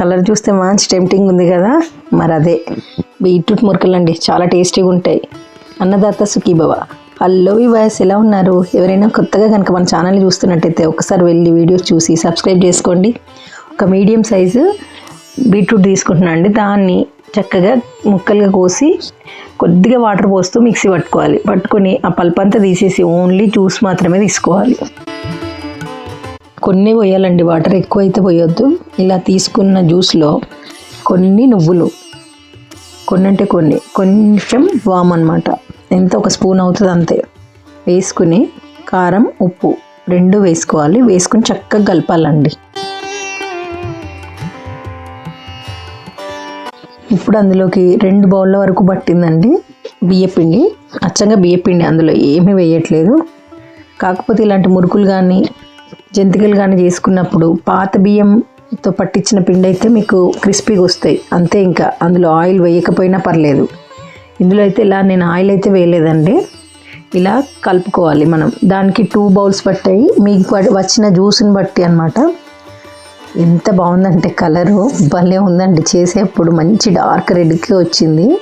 Colour చూస్తే మంచి tempting ఉంది కదా? మరి అదే. బీట్రూట్ మురకలు అండి చాలా టేస్టీగా ఉంటాయి. అన్నదాత సుఖీభవ హలో వాయిస్ ఎలా ఉన్నారు? ఎవరైనా కొత్తగా కనుక మన ఛానల్ చూస్తున్నట్టయితే ఒకసారి వెళ్ళి వీడియోస్ చూసి సబ్స్క్రైబ్ చేసుకోండి. ఒక మీడియం సైజు బీట్రూట్ తీసుకుంటున్నాను అండి. దాన్ని చక్కగా ముక్కలుగా కోసి కొద్దిగా వాటర్ పోస్తూ మిక్సీ పట్టుకోవాలి. పట్టుకొని ఆ పల్పంతా తీసేసి ఓన్లీ జ్యూస్ మాత్రమే తీసుకోవాలి. కొన్ని పోయాలండి వాటర్ ఎక్కువ అయితే పోయొద్దు. ఇలా తీసుకున్న జ్యూస్లో కొన్ని నువ్వులు. కొన్ని అంటే కొన్ని. కొంచెం వామ్ అనమాట ఎంత ఒక స్పూన్ అవుతుంది అంతే. వేసుకుని కారం ఉప్పు రెండు వేసుకోవాలి. వేసుకుని చక్కగా కలపాలండి. ఇప్పుడు అందులోకి రెండు బౌళ్ళ వరకు పట్టిందండి బియ్యపిండి. అచ్చంగా బియ్యపిండి అందులో ఏమీ వేయట్లేదు. కాకపోతే ఇలాంటి మురుకులు కానీ జంతికలు కానీ చేసుకున్నప్పుడు పాత బియ్యం తో పట్టించిన పిండి అయితే మీకు క్రిస్పీగా వస్తాయి. అంతే ఇంకా. అందులో ఆయిల్ వేయకపోయినా పర్లేదు. ఇందులో అయితే ఇలా నేను ఆయిల్ అయితే వేయలేదండి. ఇలా కలుపుకోవాలి మనం. దానికి టూ బౌల్స్ పట్టాయి. మీకు వచ్చిన జ్యూస్ని బట్టి అన్నమాట. ఎంత బాగుందంటే కలరు. భలే ఉందండి. చేసేప్పుడు మంచి డార్క్ రెడ్కి వచ్చింది.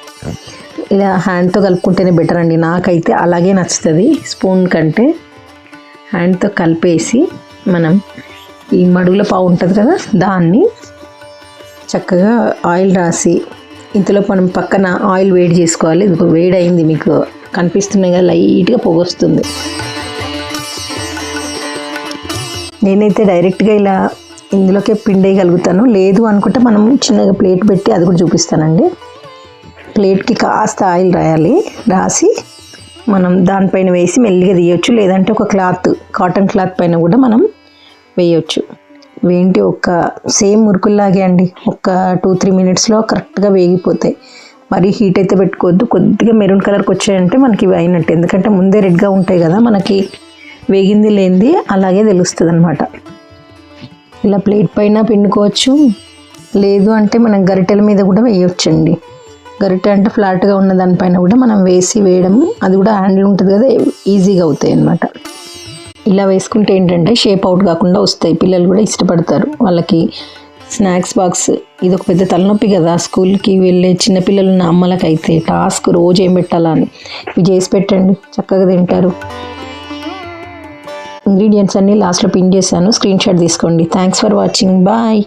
ఇలా హ్యాండ్తో కలుపుకుంటేనే బెటర్ అండి. నాకైతే అలాగే నచ్చుతుంది. స్పూన్ కంటే హ్యాండ్తో కలిపేసి మనం ఈ మడుగుల పావు ఉంటుంది కదా దాన్ని చక్కగా ఆయిల్ రాసి ఇంతలో మనం పక్కన ఆయిల్ వేడి చేసుకోవాలి. ఇది వేడి అయింది మీకు కనిపిస్తున్నాయి కదా లైట్గా పొగొస్తుంది. నేనైతే డైరెక్ట్గా ఇలా ఇందులోకే పిండేయగలుగుతాను. లేదు అనుకుంటే మనం చిన్నగా ప్లేట్ పెట్టి అది కూడా చూపిస్తానండి. ప్లేట్కి కాస్త ఆయిల్ రాయాలి. రాసి మనం దానిపైన వేసి మెల్లిగా తీయొచ్చు. లేదంటే ఒక క్లాత్ కాటన్ క్లాత్ పైన కూడా మనం వేయొచ్చు. వేంటి ఒక సేమ్ మురుకుల్లాగే అండి. ఒక టూ త్రీ మినిట్స్లో కరెక్ట్గా వేగిపోతాయి. మరీ హీట్ అయితే పెట్టుకోవద్దు. కొద్దిగా మెరూన్ కలర్కి వచ్చాయంటే మనకి ఇవి అయినట్టు. ఎందుకంటే ముందే రెడ్గా ఉంటాయి కదా మనకి వేగింది లేనిది అలాగే తెలుస్తుంది అనమాట ఇలా ప్లేట్ పైన పిండుకోవచ్చు. లేదు అంటే మనం గరిటెల మీద కూడా వేయొచ్చండి. గరిటె అంటే ఫ్లాట్గా ఉన్న దానిపైన కూడా మనం వేసి వేయడం అది కూడా హ్యాండిల్ ఉంటుంది కదా ఈజీగా అవుతాయి అన్నమాట ఇలా వేసుకుంటే ఏంటంటే షేప్ అవుట్ కాకుండా వస్తాయి. పిల్లలు కూడా ఇష్టపడతారు. వాళ్ళకి స్నాక్స్ బాక్స్ ఇది ఒక పెద్ద తలనొప్పి కదా. స్కూల్కి వెళ్ళే చిన్నపిల్లలు ఉన్న అమ్మలకైతే టాస్క్ రోజు ఏం పెట్టాలా అని. ఇవి చేసి పెట్టండి. చక్కగా తింటారు. ఇంగ్రీడియంట్స్ అన్నీ లాస్ట్లో పిన్ చేశాను. స్క్రీన్ షాట్ తీసుకోండి. Thanks for watching bye